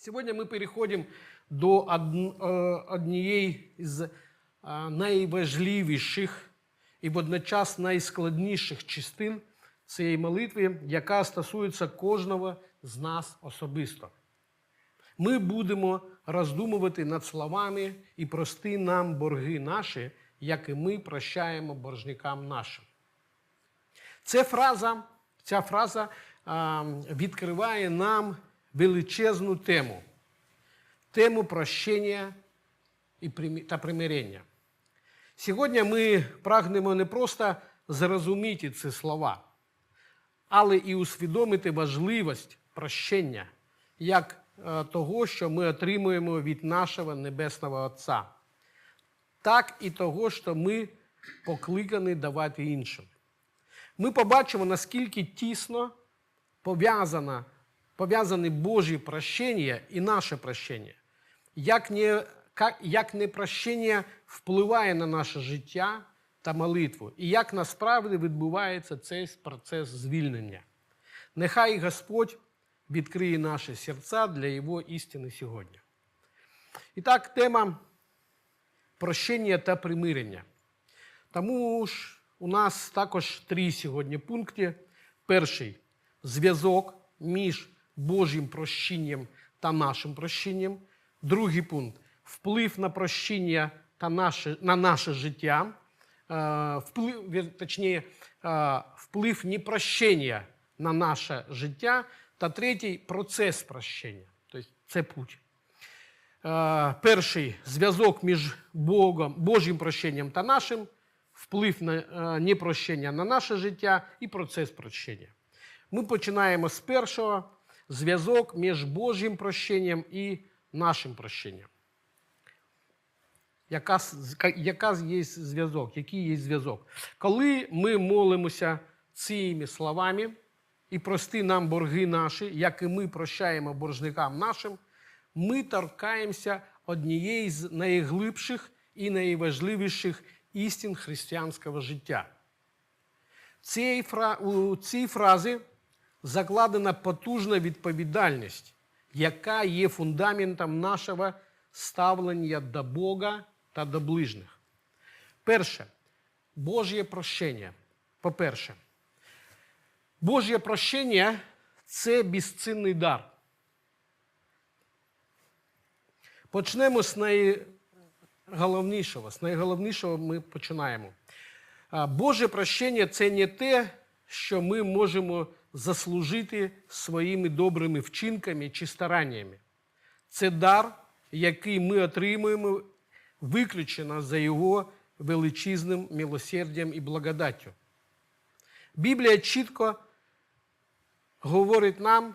Сьогодні ми переходимо до одн- однієї з е, найважливіших і водночас найскладніших частин цієї молитви, яка стосується кожного з нас особисто. Ми будемо роздумувати над словами і прости нам борги наші, як і ми прощаємо боржникам нашим. Ця фраза, ця фраза відкриває нам величезну тему тему прощення та примирення. Сьогодні ми прагнемо не просто зрозуміти ці слова, але і усвідомити важливість прощення як е, того, що ми отримуємо від нашого Небесного Отця, так і того, що ми покликані давати іншим. Ми побачимо, наскільки тісно пов'язано, пов'язані Божі прощення і наше прощення. Як не, як непрощення впливає на наше життя та молитву, і як насправді відбувається цей процес звільнення. Нехай Господь відкриє наші серця для Його істини сьогодні. І так, тема прощення та примирення. Тому ж у нас також три сьогодні пункти. Перший зв'язок між Божим прощенням та нашим прощенням. Другий пункт вплив на прощення та наше, на наше життя. Е, Вплив, вір- точніше, е, вплив непрощення на наше життя. Та третій процес прощення. Тобто це путь. Е, Перший зв'язок між Богом, Божим прощенням та нашим, вплив на е, непрощення на наше життя і процес прощення. Ми починаємо з першого зв'язок між Божим прощенням і нашим прощенням. Яка, яка є зв'язок? Який є зв'язок? Коли ми молимося цими словами і прости нам борги наші, як і ми прощаємо боржникам нашим, ми торкаємося однієї з найглибших і найважливіших істин християнського життя. Цій фра... У цій фразі закладена потужна відповідальність, яка є фундаментом нашого ставлення до Бога та до ближніх. Перше, Божє прощення. По-перше, Божє прощення це безцінний дар. Почнемо з найголовнішого. З найголовнішого ми починаємо. Боже прощення це не те, що ми можемо заслужити своїми добрими вчинками чи стараннями. Це дар, який ми отримуємо виключено за його величезним милосердям і благодаттю. Біблія чітко говорить нам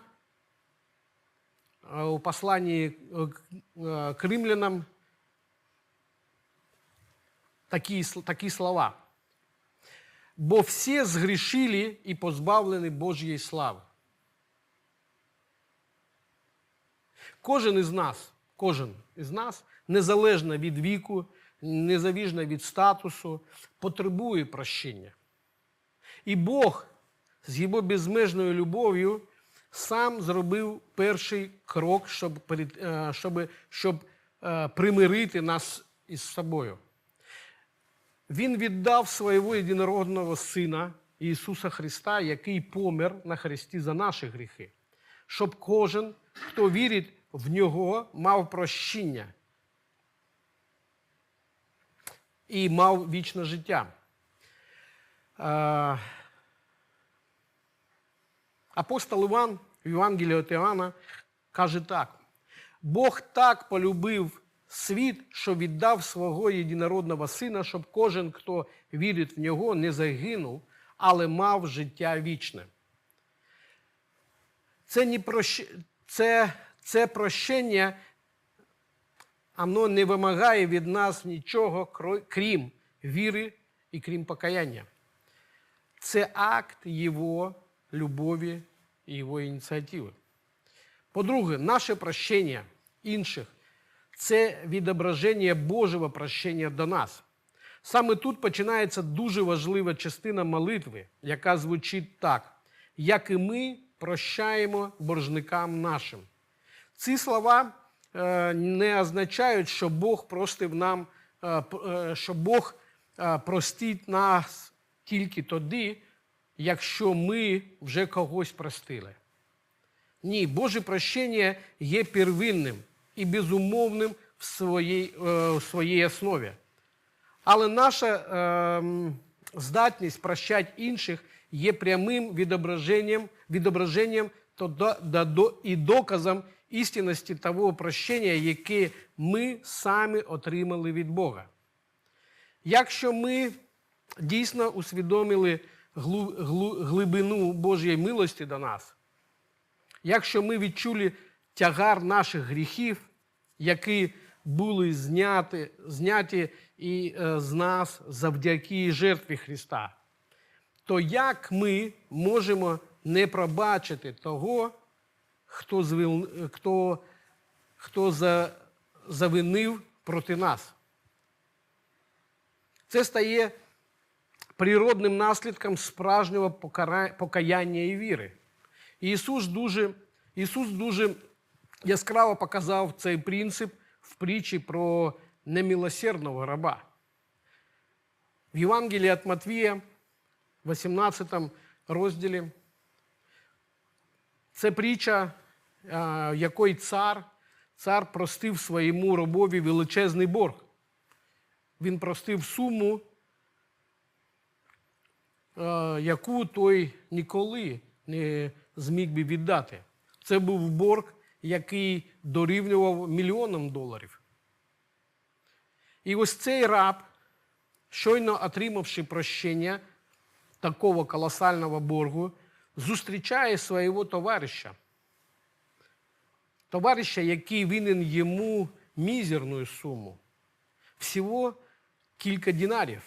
е, у посланні е, к- е, римлянам такі, такі слова. Бо всі згрішили і позбавлені Божої слави. Кожен із нас, кожен із нас, незалежно від віку, незалежно від статусу, потребує прощення. І Бог з його безмежною любов'ю сам зробив перший крок, щоб, е, щоб, щоб е, примирити нас із собою. Він віддав свого єдинородного Сина Ісуса Христа, який помер на хресті за наші гріхи, щоб кожен, хто вірить в Нього, мав прощення і мав вічне життя. Апостол Іван в Євангелії від Іоанна каже так: Бог так полюбив світ, що віддав свого єдинородного сина, щоб кожен, хто вірить в нього, не загинув, але мав життя вічне. Це, не прощ... це, це прощення, воно не вимагає від нас нічого, крім віри і крім покаяння. Це акт Його любові і Його ініціативи. По-друге, наше прощення інших це відображення Божого прощення до нас. Саме тут починається дуже важлива частина молитви, яка звучить так: як і ми прощаємо боржникам нашим. Ці слова е, не означають, що Бог простив нам, е, е, що Бог простить нас тільки тоді, якщо ми вже когось простили. Ні, Боже прощення є первинним і безумовним в своїй, е, в своїй основі. Але наша ем, здатність прощати інших є прямим відображенням, відображенням то до, до, до, і доказом істинності того прощення, яке ми самі отримали від Бога. Якщо ми дійсно усвідомили глибину Божої милості до нас, якщо ми відчули тягар наших гріхів, які були зняті, зняті і е, з нас завдяки жертві Христа, то як ми можемо не пробачити того, хто, звил, хто, хто за, завинив проти нас? Це стає природним наслідком справжнього покаяння і віри. Ісус дуже, Ісус дуже яскраво показав цей принцип в притчі про немилосердного раба. В Євангелії від Матвія, 18 розділі, це притча, а, якої цар, цар простив своєму рабові величезний борг. Він простив суму, е, яку той ніколи не зміг би віддати. Це був борг, який дорівнював мільйонам доларів. І ось цей раб, щойно отримавши прощення такого колосального боргу, зустрічає свого товариша. Товариша, який винен йому мізерну суму. Всього кілька динарів,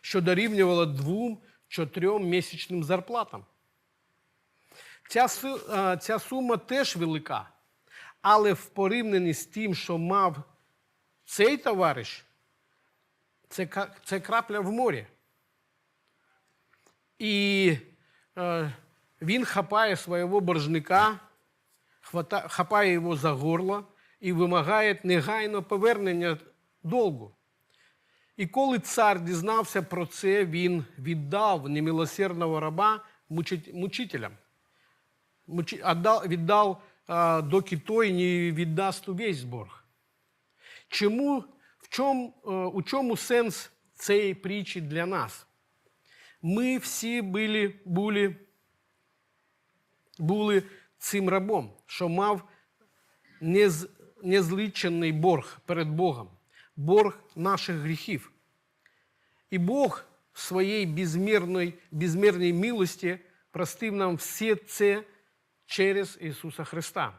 що дорівнювало двом-чотирьом місячним зарплатам. Ця, ця сума теж велика, але в порівнянні з тим, що мав цей товариш, це, це крапля в морі. І е, він хапає свого боржника, хвата, хапає його за горло і вимагає негайно повернення долгу. І коли цар дізнався про це, він віддав немилосердного раба мучителям. Отдав- віддав, а, доки той не віддасть увесь борг. Чому, в чому, е, у чому сенс цієї притчі для нас? Ми всі були, були, були цим рабом, що мав нез, незлічений борг перед Богом, борг наших гріхів. І Бог в своїй безмірній, безмірній милості простив нам все це через Ісуса Христа.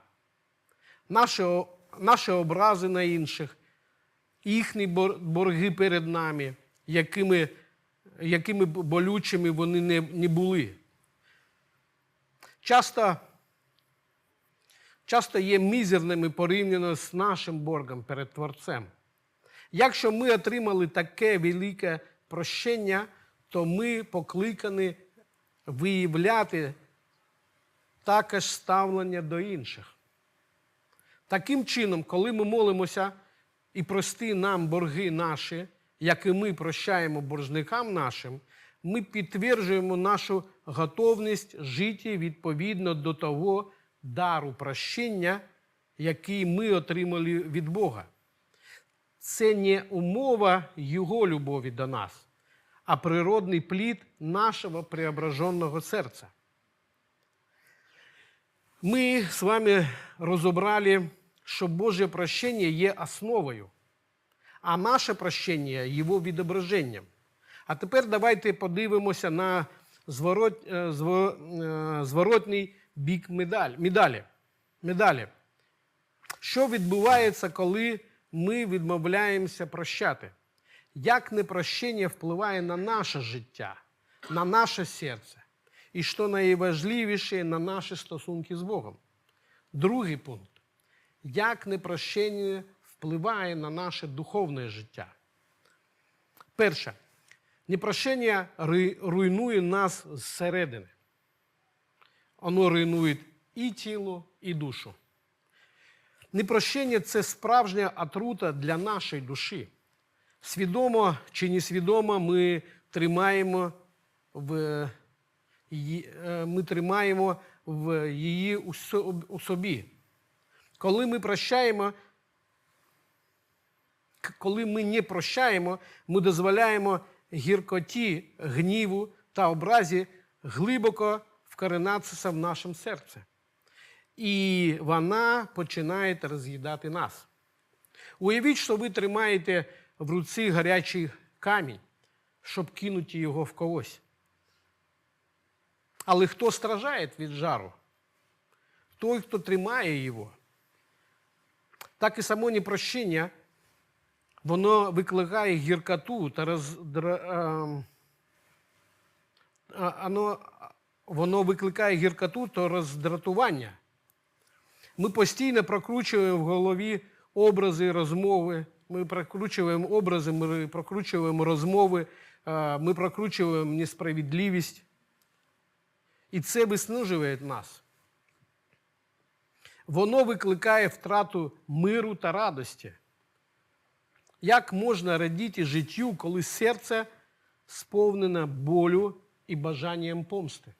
Наші, наші образи на інших, їхні борги перед нами, якими, якими болючими вони не, не були. Часто, часто є мізерними порівняно з нашим боргом перед Творцем. Якщо ми отримали таке велике прощення, то ми покликані виявляти також ставлення до інших. Таким чином, коли ми молимося і прости нам борги наші, як і ми прощаємо боржникам нашим, ми підтверджуємо нашу готовність жити відповідно до того дару прощення, який ми отримали від Бога. Це не умова Його любові до нас, а природний плід нашого преображеного серця. Ми з вами розібрали, що Боже прощення є основою, а наше прощення його відображенням. А тепер давайте подивимося на зворот, е, е, зворотний бік медаль, медалі. медалі. Що відбувається, коли ми відмовляємося прощати? Як непрощення впливає на наше життя, на наше серце? І що найважливіше на наші стосунки з Богом? Другий пункт. Як непрощення впливає на наше духовне життя? Перше. Непрощення руйнує нас зсередини. Воно руйнує і тіло, і душу. Непрощення це справжня отрута для нашої душі. Свідомо чи несвідомо ми тримаємо в ми тримаємо в її у собі. Коли ми прощаємо, коли ми не прощаємо, ми дозволяємо гіркоті, гніву та образі глибоко вкоренатися в нашому серці. І вона починає роз'їдати нас. Уявіть, що ви тримаєте в руці гарячий камінь, щоб кинути його в когось. Але хто страждає від жару? Той, хто тримає його. Так і само непрощення, воно викликає гіркоту та роздра... ем, оно, воно викликає гіркоту та роздратування. Ми постійно прокручуємо в голові образи розмови. Ми прокручуємо образи, ми прокручуємо розмови, е, ми прокручуємо несправедливість. І це виснажує нас. Воно викликає втрату миру та радості. Як можна радіти життю, коли серце сповнене болю і бажанням помсти?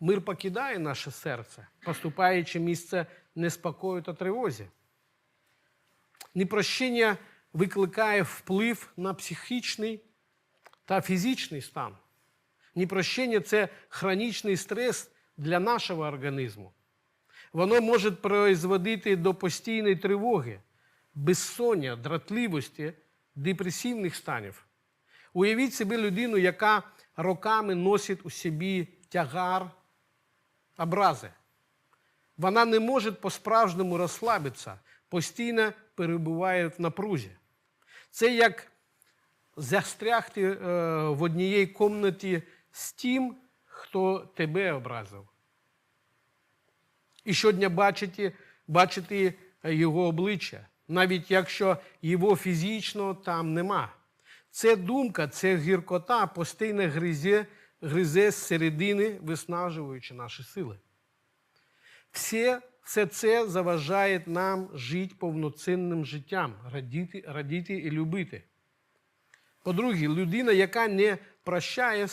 Мир покидає наше серце, поступаючи місце неспокою та тривозі. Непрощення викликає вплив на психічний та фізичний стан. Непрощення це хронічний стрес для нашого організму. Воно може призводити до постійної тривоги, безсоння, дратливості, депресивних станів. Уявіть собі людину, яка роками носить у собі тягар, образи. Вона не може по-справжньому розслабитися, постійно перебуває в напрузі. Це як застрягти е, в одній кімнаті з тим, хто тебе образив. І щодня бачити, бачити його обличчя, навіть якщо його фізично там нема. Це думка, це гіркота постійно гризе, гризе з середини, виснажуючи наші сили. Все, все це заважає нам жити повноцінним життям, радіти, радіти і любити. По-друге, людина, яка не прощає,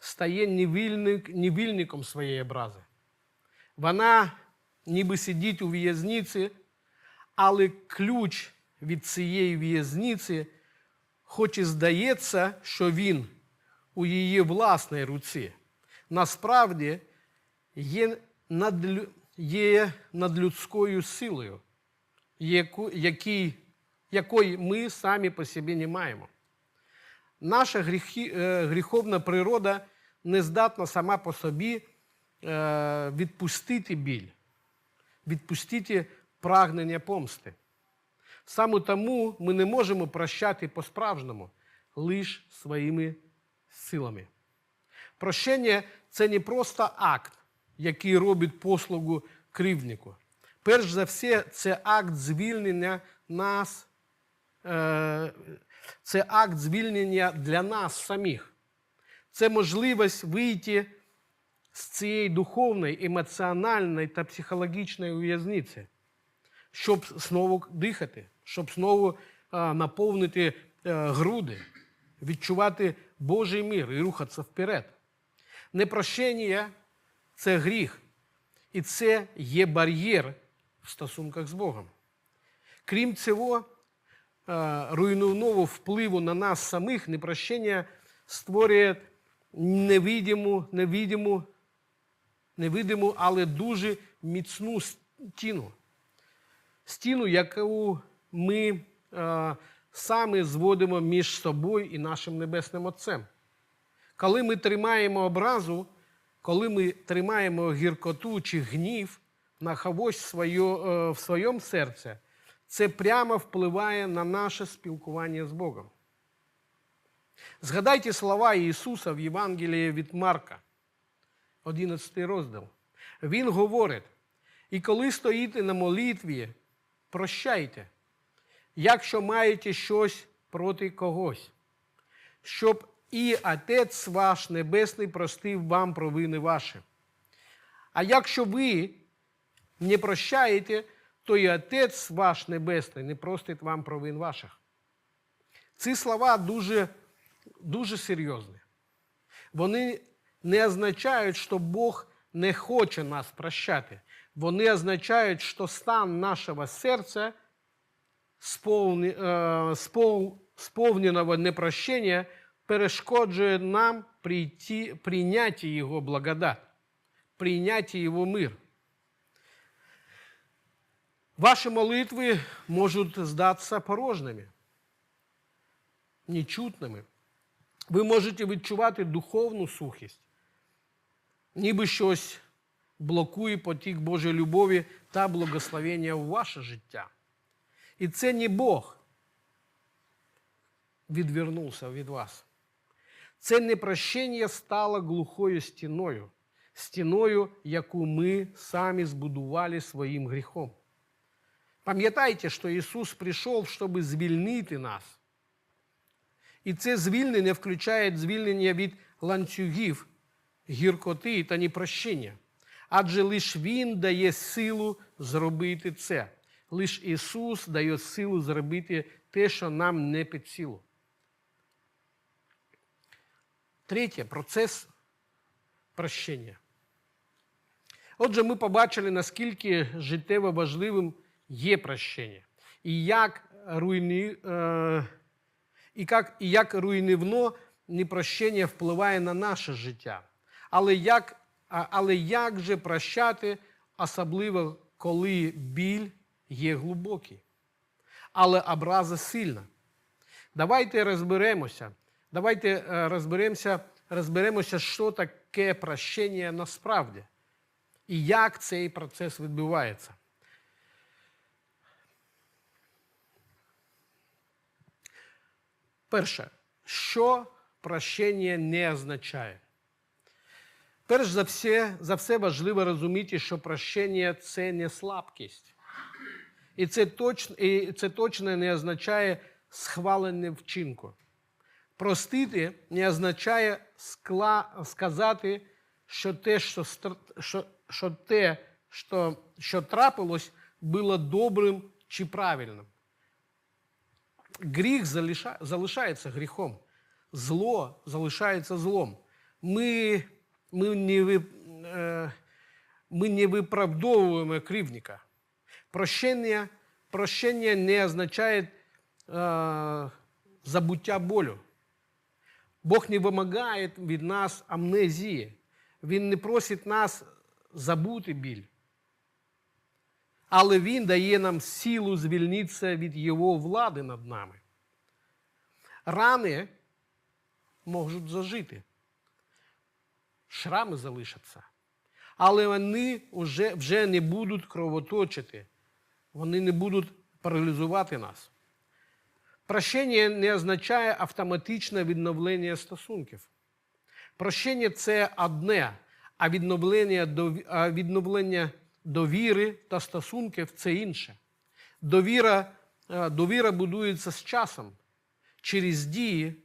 стає невільник, невільником своєї образи. Вона ніби сидить у в'язниці, але ключ від цієї в'язниці, хоч і здається, що він у її власній руці, насправді є, надлю... є надлюдською силою, яку... який... якої ми самі по собі не маємо. Наша гріхи... е, гріховна природа не здатна сама по собі е, відпустити біль, відпустити прагнення помсти. Саме тому ми не можемо прощати по-справжньому лише своїми силами. Прощення це не просто акт, який робить послугу кривднику. Перш за все, це акт звільнення нас, е, це акт звільнення для нас самих. Це можливість вийти з цієї духовної, емоціональної та психологічної в'язниці, щоб знову дихати, щоб знову а, наповнити а, груди, відчувати Божий мир і рухатися вперед. Непрощення це гріх, і це є бар'єр в стосунках з Богом. Крім цього, а, руйнівного впливу на нас самих, непрощення створює невидиму, невидиму, невидиму, але дуже міцну стіну. Стіну, яку ми е, самі зводимо між собою і нашим Небесним Отцем. Коли ми тримаємо образу, коли ми тримаємо гіркоту чи гнів на когось своє, е, в своєму серці, це прямо впливає на наше спілкування з Богом. Згадайте слова Ісуса в Євангелії від Марка, 11 розділ. Він говорить: і коли стоїте на молитві, прощайте, якщо маєте щось проти когось, щоб і Отець ваш Небесний простив вам провини ваші. А якщо ви не прощаєте, то і Отець ваш Небесний не простить вам провин ваших. Ці слова дуже, дуже серйозні. Вони не означають, що Бог не хоче нас прощати. Вони означають, що стан нашого серця е, спов, сповненого непрощення перешкоджує нам прийти, прийняти Його благодать, прийняти Його мир. Ваші молитви можуть здатися порожніми, нечутними. Ви можете відчувати духовну сухість, ніби щось блокує потік Божої любові та благословення в ваше життя. І це не Бог відвернувся від вас. Це непрощення стало глухою стіною, стіною, яку ми самі збудували своїм гріхом. Пам'ятайте, що Ісус прийшов, щоб звільнити нас. І це звільнення включає звільнення від ланцюгів, гіркоти та непрощення. Адже лише Він дає силу зробити це. Лише Ісус дає силу зробити те, що нам не під силу. Третє процес прощення. Отже, ми побачили, наскільки життєво важливим є прощення. І як, руйні, е, і як, і як руйнівно непрощення впливає на наше життя. Але як, але як же прощати, особливо коли біль є глибокий, але образа сильна? Давайте розберемося. Давайте е, розберемося, розберемося, що таке прощення насправді і як цей процес відбувається. Перше, що прощення не означає? Перш за все, за все важливо розуміти, що прощення це не слабкість. І це точно, і це точно не означає схвалене вчинку. Простити не означає скла, сказати, що те, що, що, що те, що, що трапилось, було добрим чи правильним. Гріх залишається гріхом, зло залишається злом. Ми, ми, не, е, ми не виправдовуємо кривника. Прощення, прощення не означає е, забуття болю. Бог не вимагає від нас амнезії. Він не просить нас забути біль. Але Він дає нам силу звільнитися від Його влади над нами. Рани можуть зажити, шрами залишаться, але вони вже, вже не будуть кровоточити, вони не будуть паралізувати нас. Прощення не означає автоматичне відновлення стосунків. Прощення це одне, а відновлення, відновлення довіри та стосунків це інше. Довіра, е, довіра будується з часом, через дії,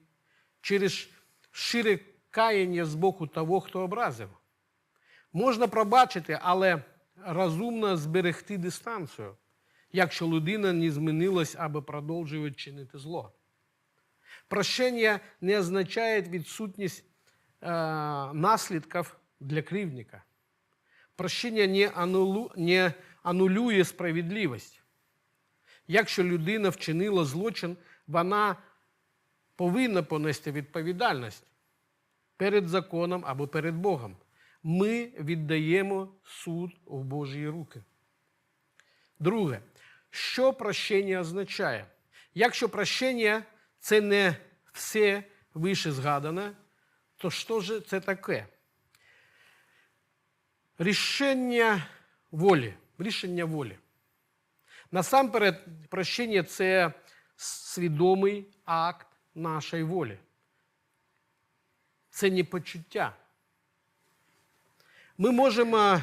через шире каяння з боку того, хто образив. Можна пробачити, але розумно зберегти дистанцію, якщо людина не змінилась або продовжує чинити зло. Прощення не означає відсутність е, наслідків для кривдника. Прощення не, анулу, не анулює справедливість. Якщо людина вчинила злочин, вона повинна понести відповідальність перед законом або перед Богом. Ми віддаємо суд у Божі руки. Друге, що прощення означає? Якщо прощення це не все вище згадане, то що ж це таке? Рішення волі. Рішення волі. Насамперед, прощення це свідомий акт нашої волі. Це не почуття. Ми можемо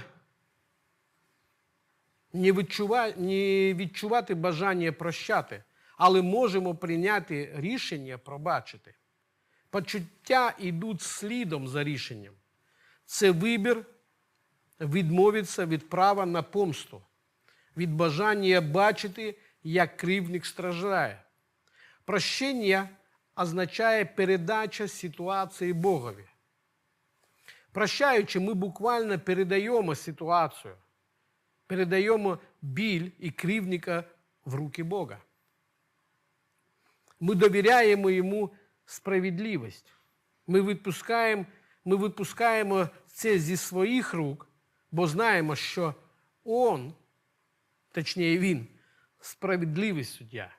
не відчувати, не відчувати бажання прощати, але можемо прийняти рішення пробачити. Почуття йдуть слідом за рішенням. Це вибір відмовитися від права на помсту, від бажання бачити, як кривник страждає. Прощення означає передача ситуації Богові. Прощаючи, ми буквально передаємо ситуацію, передаємо біль і кривника в руки Бога. Ми довіряємо йому справедливість. Ми відпускаємо, ми відпускаємо це зі своїх рук, бо знаємо, що Он, точніше він, справедливий суддя.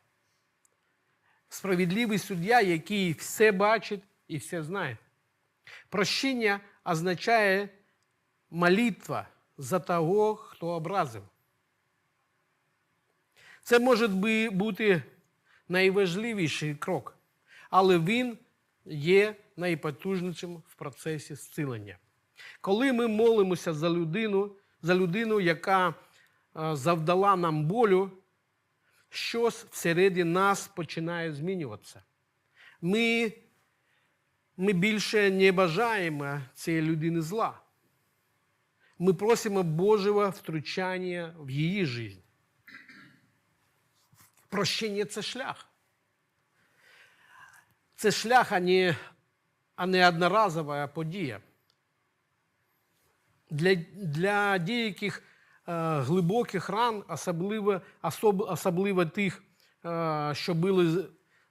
Справедливий суддя, який все бачить і все знає. Прощення означає молитва за того, хто образив. Це може бути найважливіший крок, але він є найпотужнішим в процесі зцілення. Коли ми молимося за людину, за людину, яка е, завдала нам болю, щось всередині нас починає змінюватися. Ми, ми більше не бажаємо цієї людини зла. Ми просимо Божого втручання в її життя. Прощення це шлях. Це шлях, а не, а не одноразова подія. Для, для деяких е, глибоких ран, особливо, особ, особливо тих, е, що були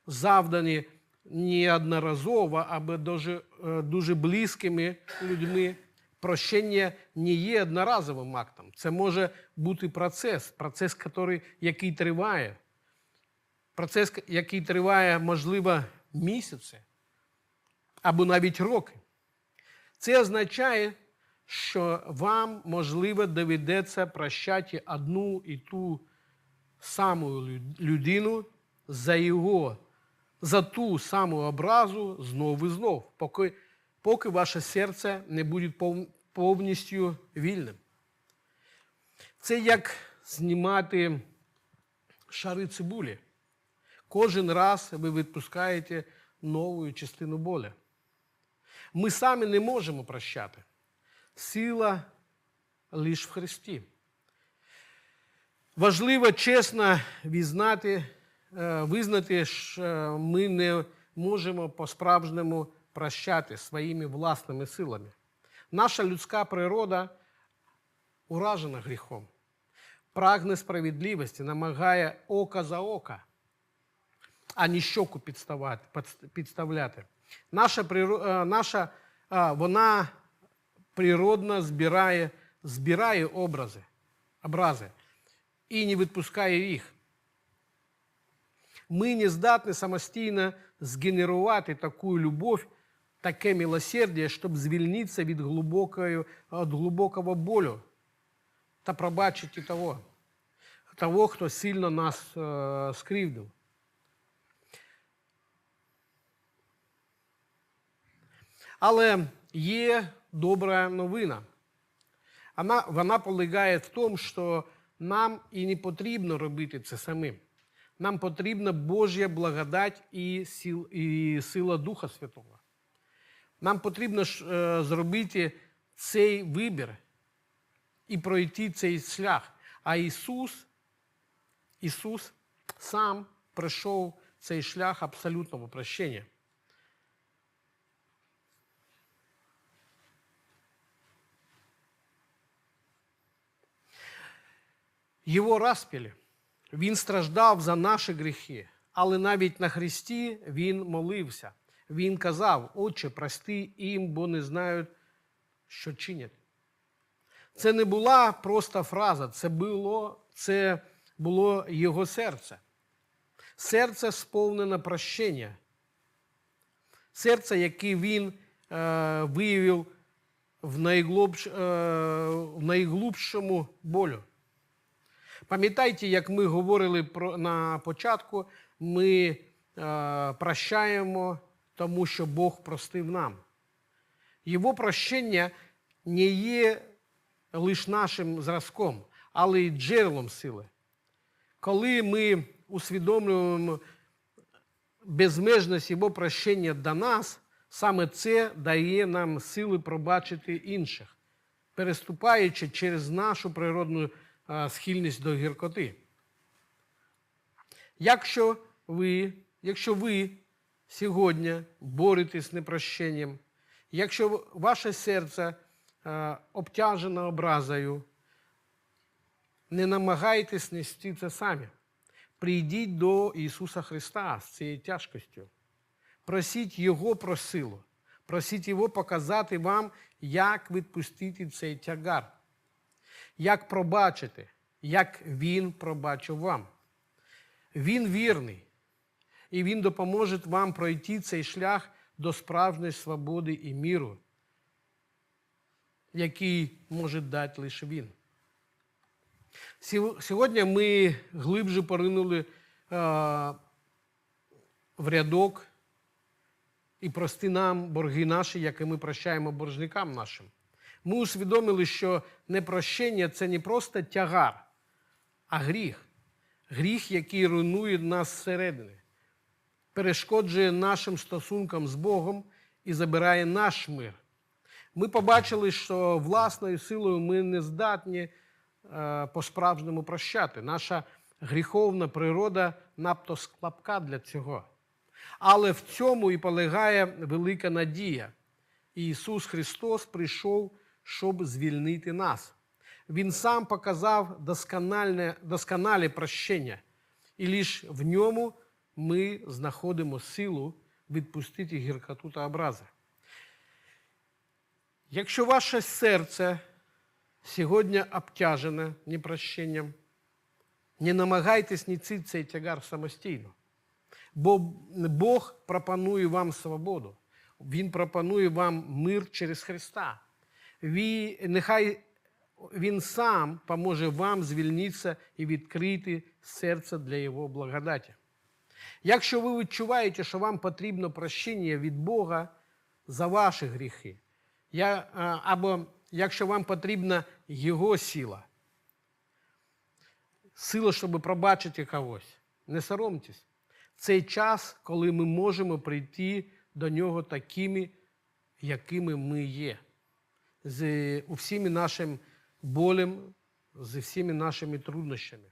завдані неодноразово або дуже, е, дуже близькими людьми, прощення не є одноразовим актом. Це може бути процес, процес, який, який триває. Процес, який триває, можливо, місяці або навіть роки. Це означає, що вам, можливо, доведеться прощати одну і ту саму людину за його, за ту саму образу знов і знов, поки, поки ваше серце не буде повністю вільним. Це як знімати шари цибулі. Кожен раз ви відпускаєте нову частину болі. Ми самі не можемо прощати. Сила лише в Христі. Важливо чесно визнати, визнати, що ми не можемо по-справжньому прощати своїми власними силами. Наша людська природа уражена гріхом, прагне справедливості, намагає око за око а не щоку підставляти. Наша наша вона природно збирає збирає образи, образи і не відпускає їх. Ми не здатні самостійно згенерувати таку любов, таке милосердя, щоб звільнитися від глибокого, від глибокого болю та пробачити того, того, хто сильно нас е, скривдив. Але є добра новина. Вона, вона полягає в тому, що нам і не потрібно робити це самим. Нам потрібна Божа благодать і, сил, і сила Духа Святого. Нам потрібно е, зробити цей вибір і пройти цей шлях. А Ісус, Ісус сам пройшов цей шлях абсолютного прощення. Його розпілі. Він страждав за наші гріхи, але навіть на Христі Він молився. Він казав, Отче, прости їм, бо не знають, що чинять. Це не була просто фраза, це було це було його серце. Серце сповнене прощення. Серце, яке він е, виявив в, е, найглубшому болю. Пам'ятайте, як ми говорили про, на початку, ми е, прощаємо, тому що Бог простив нам. Його прощення не є лише нашим зразком, але й джерелом сили. Коли ми усвідомлюємо безмежність Його прощення до нас, Саме це дає нам сили пробачити інших, переступаючи через нашу природну схильність до гіркоти. Якщо ви, якщо ви сьогодні боретесь з непрощенням, якщо ваше серце обтяжено образою, не намагайтесь нести це самі. Прийдіть до Ісуса Христа з цією тяжкостю. Просіть Його про силу. Просіть Його показати вам, як відпустити цей тягар, як пробачити, як Він пробачив вам. Він вірний, і Він допоможе вам пройти цей шлях до справжньої свободи і міру, який може дати лише Він. Сьогодні ми глибше поринули е, в рядок і прости нам борги наші, які ми прощаємо боржникам нашим. Ми усвідомили, що непрощення це не просто тягар, а гріх. Гріх, який руйнує нас зсередини, перешкоджує нашим стосункам з Богом і забирає наш мир. Ми побачили, що власною силою ми не здатні е, по-справжньому прощати. Наша гріховна природа надто слабка для цього. Але в цьому і полягає велика надія. Ісус Христос прийшов, щоб звільнити нас. Він сам показав доскональне, досконале прощення, і лише в ньому ми знаходимо силу відпустити гіркоту та образи. Якщо ваше серце сьогодні обтяжене непрощенням, не намагайтесь нести цей тягар самостійно. Бо Бог пропонує вам свободу. Він пропонує вам мир через Христа. Нехай Він сам поможе вам звільнитися і відкрити серце для Його благодаті. Якщо ви відчуваєте, що вам потрібно прощення від Бога за ваші гріхи, я, або якщо вам потрібна Його сила, сила, щоб пробачити когось, не соромтесь. Цей час, коли ми можемо прийти до нього такими, якими ми є, з усіми нашим болем, з всіми нашими труднощами.